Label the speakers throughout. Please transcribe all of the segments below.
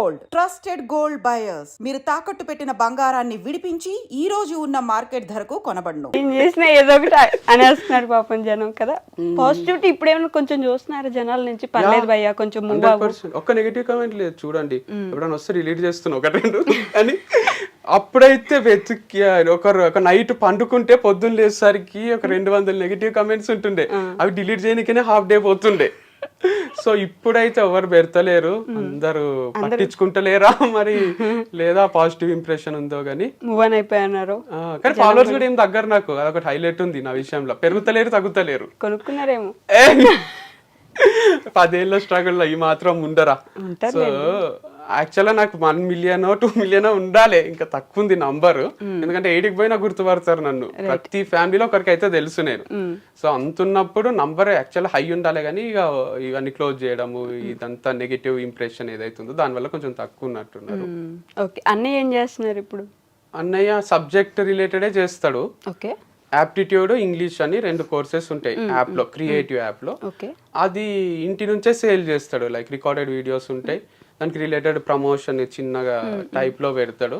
Speaker 1: Gold. Trusted gold buyers. మీరు తాకట్టు పెట్టిన బంగారాన్ని విడిపించి ఈ రోజు ఉన్న మార్కెట్ ధరకు కొనబడును.
Speaker 2: ఏం చేసినా ఏదో ఒకటి అనేస్తున్నారు పాపం జనం కదా. పాజిటివిటీ ఇప్పుడు ఏమైనా కొంచెం చూస్తున్నారు జనాల నుంచి? పర్లేదు భయ్యా కొంచెం మూవ్
Speaker 3: హండ్రెడ్
Speaker 2: అవ్వు
Speaker 3: పర్సెంట్. ఒక్క నెగిటివ్ కామెంట్ లేదు చూడండి. ఎప్పుడైనా వస్తే రిలీట్ చేస్తున్నా ఒక రెండు. అని అప్పుడైతే వెతికి ఒకరు ఒక నైట్ పండుకుంటే పొద్దున్న లేసరికి ఒక రెండు వందల నెగిటివ్ కామెంట్స్ ఉంటుండే. అవి డిలీట్ చేయడానికనే హాఫ్ డే పోతుండే. సో ఇప్పుడైతే ఎవరు పెడతలేరు. అందరూ పట్టించుకుంటలేరా మరి? లేదా పాజిటివ్ ఇంప్రెషన్ ఉందో గానీ?
Speaker 2: మూవ్ అని అయిపోయినారు.
Speaker 3: కానీ ఫాలోవర్స్ కూడా ఏం తగ్గరు నాకు. అదొకటి హైలైట్ ఉంది నా విషయంలో. పెరుగుతలేరు తగ్గుతలేరు.
Speaker 2: కొనుక్కున్నారేమో!
Speaker 3: పదేళ్ళ స్ట్రగుల్ ఈ మాత్రం ఉండరా? సో యాక్చువల్గా నాకు వన్ మిలియన్ టూ మిలియన్ ఉండాలి. ఇంకా తక్కువ ఉంది నంబర్ ఎందుకంటే ఎయిట్కి పోయినా గుర్తుపడతారు నన్ను. ప్రతి ఫ్యామిలీలో ఒకరికి అయితే తెలుసు నేను. సో అంతున్నప్పుడు నంబర్ యాక్చువల్ హై ఉండాలి కానీ ఇక ఇవన్నీ క్లోజ్ చేయడము ఇదంతా నెగిటివ్ ఇంప్రెషన్ ఏదైతుందో దానివల్ల కొంచెం తక్కువ ఉన్నట్టున్నారు
Speaker 2: ఓకే. అన్నీ ఏం చేస్తున్నారు ఇప్పుడు?
Speaker 3: అన్నయ్య సబ్జెక్ట్ రిలేటెడే చేస్తాడు.
Speaker 2: ఓకే.
Speaker 3: యాప్టిట్యూడ్ ఇంగ్లీష్ అని రెండు కోర్సెస్ ఉంటాయి యాప్లో క్రియేటివ్ యాప్లో.
Speaker 2: ఓకే.
Speaker 3: అది ఇంటి నుంచే సేల్ చేస్తాడు. లైక్ రికార్డెడ్ వీడియోస్ ఉంటాయి. దానికి రిలేటెడ్ ప్రమోషన్ చిన్నగా టైప్లో పెడతాడు.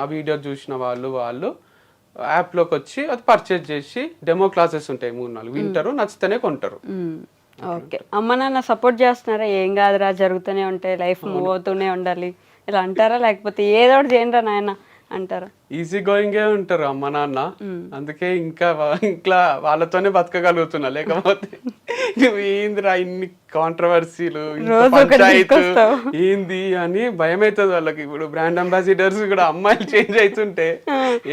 Speaker 3: ఆ వీడియో చూసిన వాళ్ళు వాళ్ళు యాప్లోకి వచ్చి అది పర్చేజ్ చేసి డెమో క్లాసెస్ ఉంటాయి మూడు నాలుగు. వింటారు నచ్చితేనే కొంటారు.
Speaker 2: ఓకే. అమ్మ నాన్న సపోర్ట్ చేస్తున్నారా? ఏం కాదురా జరుగుతూనే ఉంటాయి లైఫ్ మూవ్ అవుతూనే ఉండాలి. ఇలా అంటారా? లేకపోతే ఏదో ఒకటి చేయండి రా నాయన అంటారా?
Speaker 3: ఈజీ గోయింగే ఉంటారు అమ్మ నాన్న. అందుకే ఇంకా ఇంట్లో వాళ్ళతోనే బతకగలుగుతున్నా. లేకపోతే నువ్వు ఏందిరా ఇన్ని కాంట్రవర్సీలు. ఏంది అని భయం అవుతుంది వాళ్ళకి. ఇప్పుడు బ్రాండ్ అంబాసిడర్స్ కూడా అమ్మాయిలు చేంజ్ అవుతుంటే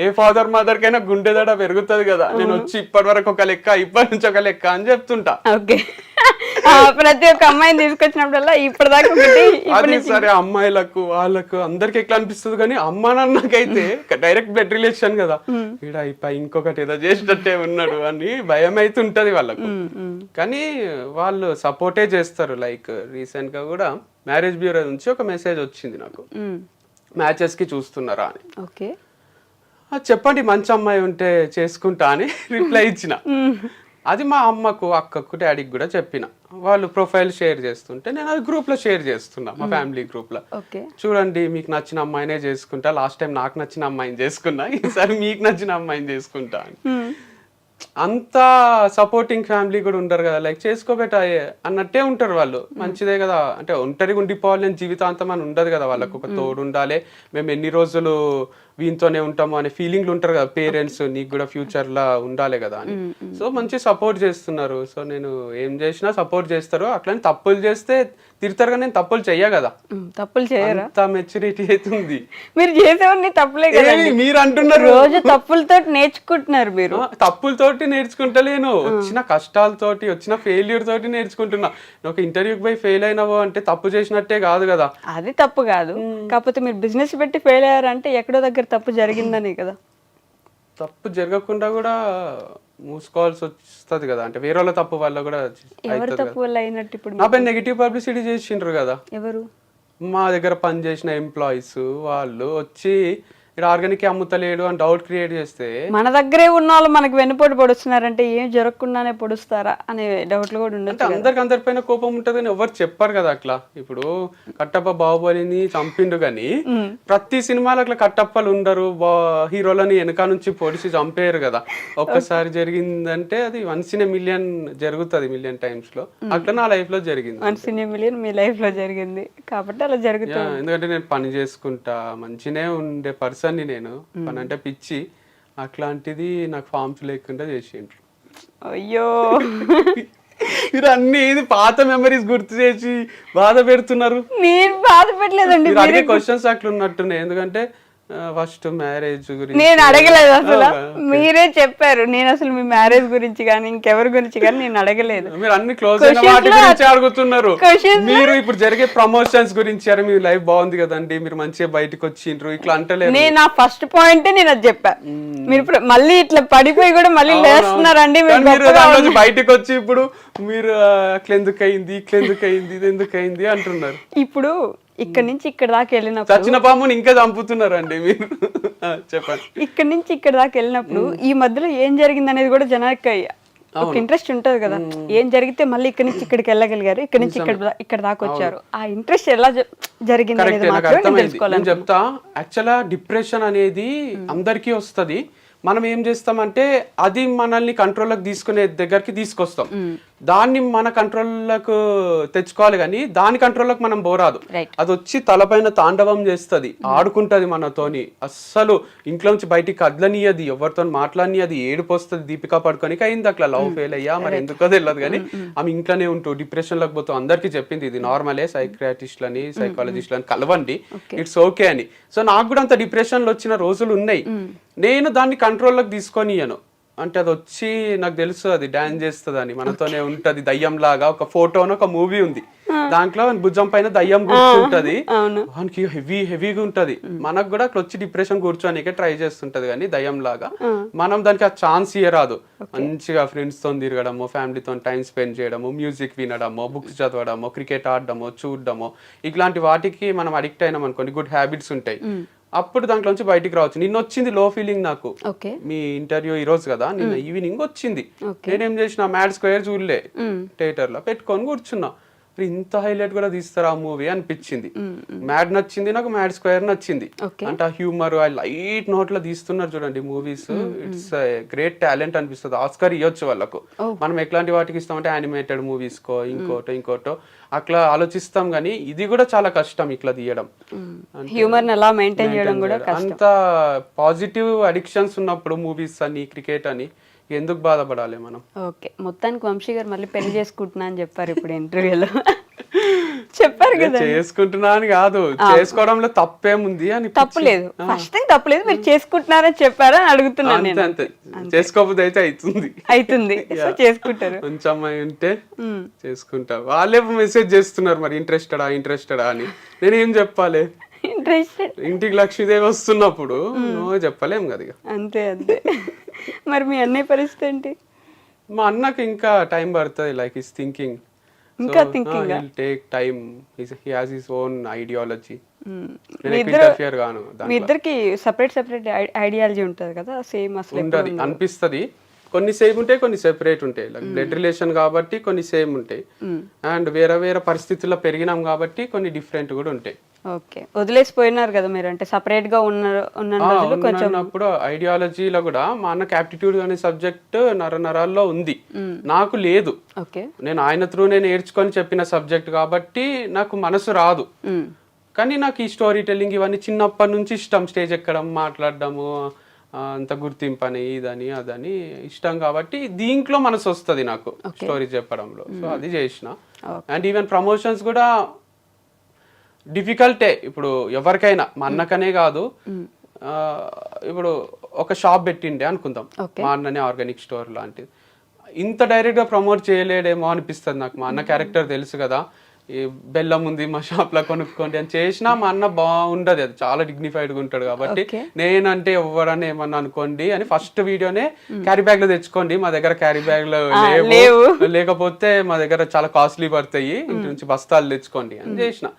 Speaker 3: ఏ ఫాదర్ మదర్ కైనా గుండెదడ పెరుగుతుంది కదా. నేను వచ్చి ఇప్పటి వరకు ఒక లెక్క ఇప్పటి నుంచి ఒక లెక్క అని చెప్తుంటా.
Speaker 2: ఓకే. ప్రతి ఒక్క అమ్మాయిని తీసుకొచ్చినప్పుడల్లా ఇప్పటిదాకా ఒకటి
Speaker 3: సరే అమ్మాయిలకు వాళ్ళకు అందరికి ఎట్లా అనిపిస్తుంది కానీ అమ్మ నాన్నకైతే డైరెక్ట్ బ్లడ్ రిలేషన్ కదా. ఇప్ప ఇంకొకటి ఏదో చేసినట్టే ఉన్నాడు అని భయం అయితే ఉంటది వాళ్ళకు కానీ వాళ్ళు సపోర్టే చేస్తారు. లైక్ రీసెంట్గా కూడా మ్యారేజ్ బ్యూరో నుంచి ఒక మెసేజ్ వచ్చింది నాకు. మ్యాచెస్కి చూస్తున్నారా అని.
Speaker 2: ఓకే.
Speaker 3: "ఆ, చెప్పండి మంచి అమ్మాయి ఉంటే చేసుకుంటా అని రిప్లై ఇచ్చిన. అది మా అమ్మకు అక్కకు డాడీకి కూడా చెప్పిన. వాళ్ళు ప్రొఫైల్ షేర్ చేస్తుంటే నేను అది గ్రూప్లో షేర్ చేస్తున్నా మా ఫ్యామిలీ గ్రూప్లో
Speaker 2: ఓకే.
Speaker 3: చూడండి మీకు నచ్చిన అమ్మాయినే చేసుకుంటా. లాస్ట్ టైం నాకు నచ్చిన అమ్మాయిని చేసుకున్నా. ఈసారి మీకు నచ్చిన అమ్మాయిని చేసుకుంటా అని. అంత సపోర్టింగ్ ఫ్యామిలీ కూడా ఉంటారు కదా. లైక్ చేసుకోబెట్ట అన్నట్టే ఉంటారు వాళ్ళు. మంచిదే కదా. అంటే ఒంటరిగా ఉండిపోవాలి అని జీవితాంతం అని ఉండదు కదా వాళ్ళకు. ఒక తోడు ఉండాలి. మేము ఎన్ని రోజులు వీనితోనే ఉంటాము అనే ఫీలింగ్లు ఉంటారు కదా పేరెంట్స్ నీకు కూడా ఫ్యూచర్ లా ఉండాలి కదా అని. సో మంచి సపోర్ట్ చేస్తున్నారు. సో నేను ఏం చేసినా సపోర్ట్ చేస్తారు అట్లని తప్పులు చేస్తే తిడతారు కానీ నేను తప్పులు చెయ్య కదా.
Speaker 2: తప్పులు చేయరా?
Speaker 3: మెచ్యూరిటీ అవుతుంది
Speaker 2: మీరు చేసేవన్నీ తప్పులే కదా
Speaker 3: మీరు అంటున్నారు?
Speaker 2: రోజు తప్పులతో నేర్చుకుంటున్నారు మీరు.
Speaker 3: తప్పులతోటి నేర్చుకుంటలేను. వచ్చిన కష్టాలతోటి వచ్చిన ఫెయిల్యూర్ తోటి నేర్చుకుంటున్నా. ఒక ఇంటర్వ్యూకి పోయి ఫెయిల్ అయినావు అంటే తప్పు చేసినట్టే కాదు కదా.
Speaker 2: అది తప్పు కాదు. కాకపోతే మీరు బిజినెస్ పెట్టి ఫెయిల్ అయ్యారంటే ఎక్కడో దగ్గర తప్పు జరిగిందని కదా.
Speaker 3: తప్పు జరగకుండా కూడా మూసుకోవాల్సి వస్తుంది కదా. అంటే వేరే వాళ్ళ తప్పు వల్ల కూడా
Speaker 2: ఎవరి తప్పు వల్ల అయినట్టు ఇప్పుడు
Speaker 3: నా పైన నెగిటివ్ పబ్లిసిటీ చేసిండ్రు కదా.
Speaker 2: ఎవరు?
Speaker 3: మా దగ్గర పనిచేసిన ఎంప్లాయీస్ వాళ్ళు వచ్చి ఇక్కడ ఆర్గానిక్ అమ్ముతలేడు అని డౌట్ క్రియేట్ చేస్తే
Speaker 2: మన దగ్గరే ఉన్న వాళ్ళు మనకి వెన్నుపోటు పొడుస్తున్నారంటే ఏం జరగకుండానే పొడుస్తారా అనే డౌట్లు కూడా
Speaker 3: అంటే అందరికి అందరిపైన కోపం ఉంటది అని ఎవరు చెప్పారు కదా అట్లా. ఇప్పుడు కట్టప్ప బాహుబలిని చంపిండు కానీ ప్రతి సినిమాలో అట్లా కట్టప్పలు ఉండరు హీరోలని వెనక నుంచి పొడిచి చంపేయరు కదా. ఒక్కసారి జరిగిందంటే అది వన్స్ ఇన్ మిలియన్ జరుగుతుంది మిలియన్ టైమ్స్లో. అట్లా నా లైఫ్లో జరిగింది.
Speaker 2: వన్ సినీ మిలియన్ మీ లైఫ్లో జరిగింది. కాబట్టి అలా జరుగుతుంది
Speaker 3: ఎందుకంటే నేను పని చేసుకుంటా మంచినే ఉండే పర్సన్ ని నేను. పని అంటే పిచ్చి. అట్లాంటిది నాకు ఫార్మ్స్ లేకుండా చేసిండ్రు.
Speaker 2: అయ్యో.
Speaker 3: మీరు అన్ని ఏది పాత మెమరీస్ గుర్తు చేసి బాధ పెడుతున్నారు.
Speaker 2: నేను బాధ పెట్టలేదండి.
Speaker 3: క్వశ్చన్స్ అట్లా ఉన్నట్టున్నాయి ఎందుకంటే ఫస్ట్ మ్యారేజ్ గురించి.
Speaker 2: నేను అడగలేదు అసలు. మీరే చెప్పారు. నేను అసలు మీ మ్యారేజ్ గురించి కానీ ఇంకెవరి గురించి కానీ నేను అడగలేదు.
Speaker 3: మీరు అన్ని క్లోజ్ అయిన వాటి గురించి అడుగుతున్నారు. మీరు ఇప్పుడు జరిగే ప్రమోషన్స్ గురించి అరే మీ లైఫ్ బాగుంది కదండి. మీరు మంచిగా బయటకు వచ్చిండ్రు. ఇట్లా అంటలేరు.
Speaker 2: నేను నా ఫస్ట్ పాయింట్ నేను అది చెప్పా. మీరు ఇప్పుడు మళ్ళీ ఇట్లా పడిపోయి కూడా మళ్ళీ లేస్తున్నారండి. మీరు
Speaker 3: బయటకు వచ్చి ఇప్పుడు మీరు ఆ, అట్లా ఎందుకు అయింది ఇట్లా ఎందుకు అయింది ఇది ఎందుకు అయింది అంటున్నారు.
Speaker 2: ఇప్పుడు ఇక్కడ నుంచి ఇక్కడ దాకా వెళ్ళినప్పుడు
Speaker 3: చచ్చిన పాముని ఇంకా చంపుతున్నారండి మీరు. ఆ, చెప్పండి.
Speaker 2: ఇక్కడ నుంచి ఇక్కడ దాకా వెళ్ళినప్పుడు ఈ మధ్యలో ఏం జరిగింది అనేది కూడా జనానికి ఒక ఇంట్రెస్ట్ ఉంటది కదా. ఏం జరిగితే మళ్ళీ ఇక్కడ నుంచి ఇక్కడికి వెళ్ళగలిగారు ఇక్కడ నుంచి ఇక్కడ ఇక్కడ దాకా వచ్చారు. ఆ ఇంట్రెస్ట్ ఎలా జరిగింది అనేది తెలుసుకోవాలి
Speaker 3: నేను చెప్తా యాక్చువల్గా డిప్రెషన్ అనేది అందరికీ వస్తది. మనం ఏం చేస్తామంటే అది మనల్ని కంట్రోల్లోకి తీసుకునే దగ్గరికి తీసుకొస్తాం. దాన్ని మన కంట్రోల్లోకి తెచ్చుకోవాలి కానీ దాని కంట్రోల్లోకి మనం పోరాదు.
Speaker 2: Right.
Speaker 3: అది వచ్చి తలపైన తాండవం చేస్తది ఆడుకుంటది మనతోని. అస్సలు ఇంట్లో నుంచి బయటికి కదలనియది ఎవరితో మాట్లాడనియది ఏడుపు వస్తుంది దీపికా పడుకోనికి అయింది అట్లా లవ్ ఫెయిల్ అయ్యా మరి ఎందుకో తెలియదు కానీ ఆమె ఇంట్లోనే ఉంటూ డిప్రెషన్లోకి పోతూ అందరికీ చెప్పింది ఇది నార్మలే సైక్రాటిస్ట్లని సైకాలజిస్ట్లని కలవండి. ఇట్స్ ఓకే అని. సో నాకు కూడా అంత డిప్రెషన్లు వచ్చిన రోజులు ఉన్నాయి. నేను దాన్ని కంట్రోల్లోకి తీసుకొనియను అంటే అది వచ్చి నాకు తెలుసు అది డాన్స్ చేస్తుంది అని మనతోనే ఉంటది దయ్యం లాగా ఒక ఫోటోను ఒక మూవీ ఉంది. దాంట్లో భుజం పైన దయ్యం కూర్చుంటది. వానికి హెవీ హెవీగా ఉంటది. మనకు కూడా అట్లా వచ్చి డిప్రెషన్ కూర్చోనికే ట్రై చేస్తుంటది కానీ దయ్యం లాగా మనం దానికి ఆ ఛాన్స్ ఇయ్యరాదు. మంచిగా ఫ్రెండ్స్తో తిరగడము ఫ్యామిలీతో టైం స్పెండ్ చేయడము మ్యూజిక్ వినడము బుక్స్ చదవడము క్రికెట్ ఆడడము చూడడము. ఇట్లాంటి వాటికి మనం అడిక్ట్ అయినాం అనుకోండి గుడ్ హ్యాబిట్స్ ఉంటాయి. అప్పుడు దాంట్లోంచి బయటికి రావచ్చు. నిన్న వచ్చింది లో ఫీలింగ్ నాకు. మీ ఇంటర్వ్యూ ఈ రోజు కదా నిన్న ఈవినింగ్ వచ్చింది. నేనేం చేసిన మ్యాడ్ స్క్వేర్ చూడలే థియేటర్లో పెట్టుకొని కూర్చున్నా. ఇంత హైలైట్ కూడా తీస్తారా ఆ మూవీ అనిపించింది. మ్యాడ్ నచ్చింది నాకు మ్యాడ్ స్క్వేర్ నచ్చింది. అంటే ఆ హ్యూమర్ ఆ లైట్ నోట్లో తీస్తున్నారు చూడండి మూవీస్. ఇట్స్ గ్రేట్ టాలెంట్ అనిపిస్తుంది. ఆస్కర్ ఇవ్వచ్చు వాళ్ళకు. మనం ఎట్లాంటి వాటికి ఇస్తామంటే యానిమేటెడ్ మూవీస్ కో ఇంకోటో ఇంకోటో. అట్లా ఆలోచిస్తాం కానీ ఇది కూడా చాలా కష్టం ఇట్లా తీయడం.
Speaker 2: హ్యూమర్ అలా మెయింటైన్ చేయడం కూడా
Speaker 3: అంత పాజిటివ్ అడిక్షన్స్ ఉన్నప్పుడు మూవీస్ అని క్రికెట్ అని ఎందుకు బాధపడాలి మనం?
Speaker 2: ఓకే మొత్తానికి వంశీ గారు మళ్ళీ పెళ్ళి చేసుకుంటున్నా అని చెప్పారు ఇప్పుడు ఇంటర్వ్యూలో. చెప్పారు కదా.
Speaker 3: చేసుకుంటున్నా అని కాదు చేసుకోవడంలో తప్పేముంది అని
Speaker 2: తప్పు లేదు ఫస్ట్ థింగ్ తప్పు లేదు మీరు చేసుకుంటున్నారని చెప్పారని అడుగుతున్నాను
Speaker 3: అంతే
Speaker 2: నేను.
Speaker 3: అంతే. చేసుకోకపోతే అయితే అవుతుంది
Speaker 2: అవుతుంది చేసుకుంటారు.
Speaker 3: మంచి అమ్మాయి ఉంటే చేసుకుంటా. వాళ్ళే మెసేజ్ చేస్తున్నారు మరి ఇంట్రెస్టెడా ఇంట్రెస్టెడా అని. నేను ఏం చెప్పాలి?
Speaker 2: ఇంట్రెస్టెడ్
Speaker 3: ఇంటికి లక్ష్మీదేవి వస్తున్నప్పుడు నువ్వు చెప్పలేం కదా ఇక.
Speaker 2: అంతే అంతే. మరి మీ అన్నయ్య పరిస్థితి ఏంటి?
Speaker 3: మా అన్నకి ఇంకా టైం పడుతుంది లైక్ ఇస్ థింకింగ్
Speaker 2: ఇంకా ఆ?
Speaker 3: Take time he has his own ideology
Speaker 2: మీ. ఇద్దరికి సపరేట్ సపరేట్ ఐడియాలజీ ఉంటుంది కదా సేమ్ అసలు
Speaker 3: ఉంటది అనిపిస్తది. కొన్ని సేమ్ ఉంటాయి కొన్ని సెపరేట్ ఉంటాయి. లైక్ బ్లడ్ రిలేషన్ కాబట్టి కొన్ని సేమ్ ఉంటాయి. అండ్ వేరే వేరే పరిస్థితుల్లో పెరిగినాం కాబట్టి కొన్ని డిఫరెంట్ కూడా ఉంటాయి.
Speaker 2: ఓకే. వదిలేసిపోయినారు కదా మీరు అంటే సపరేట్గా ఉన్న ఉన్న రోజులు కొంచెం
Speaker 3: ఉన్నప్పుడు ఐడియాలజీలో కూడా మా అన్నకి యాప్టిట్యూడ్ అనే సబ్జెక్ట్ నర నరాల్లో ఉంది. నాకు లేదు.
Speaker 2: ఓకే.
Speaker 3: నేను ఆయన త్రూ నేను నేర్చుకొని చెప్పిన సబ్జెక్ట్ కాబట్టి నాకు మనసు రాదు. కానీ నాకు ఈ స్టోరీ టెల్లింగ్ ఇవన్నీ చిన్నప్పటి నుంచి ఇష్టం. స్టేజ్ ఎక్కడం మాట్లాడడము అంత గుర్తింపు అని ఇదని అదని ఇష్టం కాబట్టి దీంట్లో మనసు వస్తుంది నాకు స్టోరీ చెప్పడంలో. సో అది చేసిన. అండ్ ఈవెన్ ప్రమోషన్స్ కూడా డిఫికల్టే. ఇప్పుడు ఎవరికైనా మా అన్నకనే కాదు ఆ, ఇప్పుడు ఒక షాప్ పెట్టిండే అనుకుందాం. మా అన్ననే ఆర్గానిక్ స్టోర్ లాంటిది. ఇంత డైరెక్ట్గా ప్రమోట్ చేయలేడేమో అనిపిస్తుంది నాకు మా అన్న క్యారెక్టర్ తెలుసు కదా. ఈ బెల్లం ఉంది మా షాప్లో కొనుక్కోండి అని చేసినా మా అన్న బాగుండదు. అది చాలా డిగ్నిఫైడ్గా ఉంటాడు కాబట్టి. నేనంటే ఎవరని ఏమన్నా అనుకోండి అని ఫస్ట్ వీడియోనే క్యారీ బ్యాగ్లో తెచ్చుకోండి. మా దగ్గర క్యారీ బ్యాగ్లో
Speaker 2: లేవు.
Speaker 3: లేవు. లేకపోతే మా దగ్గర చాలా కాస్ట్లీ పడతాయి. ఇంటి నుంచి బస్తాలు తెచ్చుకోండి అని చేసిన.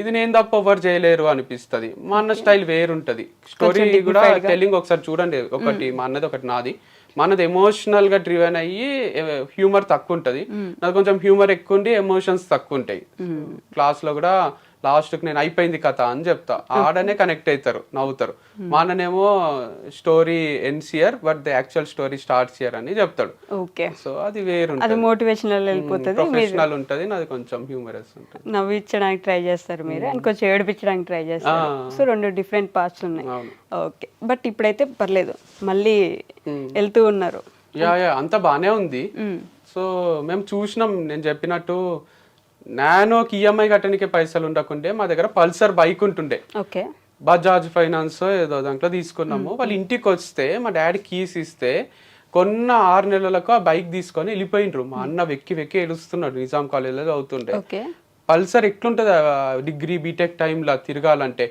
Speaker 3: ఇది నేను తప్ప ఎవరు చేయలేరు అనిపిస్తది. మా అన్న స్టైల్ వేరుంటది. స్టోరీ కూడా టెల్లింగ్ ఒకసారి చూడండి. ఒకటి మా అన్నది ఒకటి నాది. మా అన్నది ఎమోషనల్గా డ్రివెన్ అయ్యి హ్యూమర్ తక్కువ ఉంటది. నాది కొంచెం హ్యూమర్ ఎక్కువ ఉండి ఎమోషన్స్ తక్కువ ఉంటాయి. క్లాస్లో కూడా లాస్ట్కి నేను అయిపోయింది కథ అని చెప్తా. ఆడనే కనెక్ట్ అవుతారు నవ్వుతారు. మా అన్ననేమో story ఎన్సియర్ but the actual story starts year అని చెప్తాడు.
Speaker 2: ఓకే.
Speaker 3: సో అది వేరు
Speaker 2: అది మోటివేషనల్ వెళ్ళిపోతుంది
Speaker 3: ప్రొఫెషనల్ ఉంటది నాది కొంచెం హ్యూమరస్ ఉంటుంది.
Speaker 2: నవ్వించడానికి ట్రై చేస్తారు మీరు అండ్ కొంచెం ఏడిపించడానికి ట్రై చేస్తారు. సో రెండు డిఫరెంట్ పార్ట్స్ ఉన్నాయి. ఓకే. బట్ ఇప్పుడైతే పర్లేదు మళ్ళీ వెళ్తూ ఉన్నారు.
Speaker 3: యా యా అంతా బానే ఉంది. సో మేము చూసినాం నేను చెప్పినట్టు నానోకి ఈఎంఐ కట్టడానికే పైసలు ఉండకుండే మా దగ్గర పల్సర్ బైక్ ఉంటుండే.
Speaker 2: ఓకే.
Speaker 3: బజాజ్ ఫైనాన్స్ ఏదో దాంట్లో తీసుకున్నాము. వాళ్ళు ఇంటికి వస్తే మా డాడీ కీస్ ఇస్తే కొన్న ఆరు నెలలకు ఆ బైక్ తీసుకొని వెళ్ళిపోయిండ్రు. మా అన్న వెక్కి వెక్కి ఏడుస్తున్నాడు. నిజాం కాలేజీలో చదువుతుండే. పల్సర్ ఎట్లుంటది? డిగ్రీ బీటెక్ టైంలో తిరగాలంటే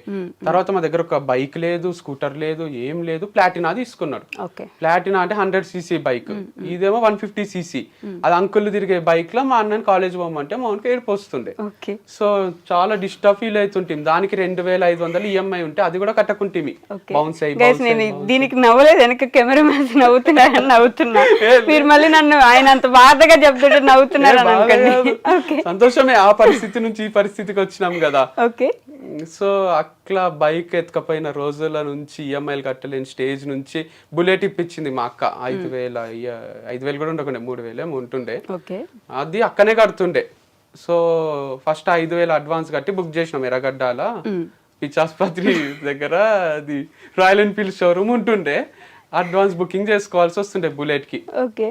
Speaker 3: తర్వాత మా దగ్గర ఒక బైక్ లేదు స్కూటర్ లేదు ఏం లేదు ప్లాటినా తీసుకున్నాడు. ప్లాటినా అంటే హండ్రెడ్ సీసీ బైక్. ఇదేమో వన్ ఫిఫ్టీ సీసీ. అది అంకుల్ తిరిగే బైక్లో మా అన్నని కాలేజ్ పోమంటే మా ఏడుపు వస్తుండే
Speaker 2: ఓకే.
Speaker 3: సో చాలా డిస్టర్బ్ ఫీల్ అవుతుంటుంది దానికి రెండు వేల ఐదు వందలు ఈఎంఐ ఉంటే అది కూడా కట్టకుంటుంది
Speaker 2: ఓకే.
Speaker 3: బౌన్స్ అయ్యి
Speaker 2: దీనికి నవ్వలేదు. వెనక కెమెరా మ్యాన్స్ నవ్వుతున్నా మీరు మళ్ళీ నన్ను ఆయన అంత బాధగా చెప్తుంటే నవ్వుతున్నారు
Speaker 3: సంతోషమే ఆ పరిస్థితి. నుంచి ఈ పరిస్థితికి వచ్చినాం కదా.
Speaker 2: ఓకే.
Speaker 3: సో అట్లా బైక్ ఎత్తుకపోయిన రోజుల నుంచి ఈఎంఐలు కట్టలేని స్టేజ్ నుంచి బుల్లెట్ ఇప్పించింది మా అక్క. ఐదు వేల ఐదు వేలు కూడా ఉండకుండే మూడు వేలేమో ఉంటుండే.
Speaker 2: ఓకే.
Speaker 3: అది అక్కనే కడుతుండే. సో ఫస్ట్ ఐదు వేలు అడ్వాన్స్ కట్టి బుక్ చేసినాం ఎర్రగడ్డాల పిచ్చాసుపత్రి దగ్గర అది రాయల్ ఎన్ఫీల్డ్ షోరూమ్ ఉంటుండే. అడ్వాన్స్ బుకింగ్ చేసుకోవాల్సి వస్తుండే బుల్లెట్కి
Speaker 2: ఓకే.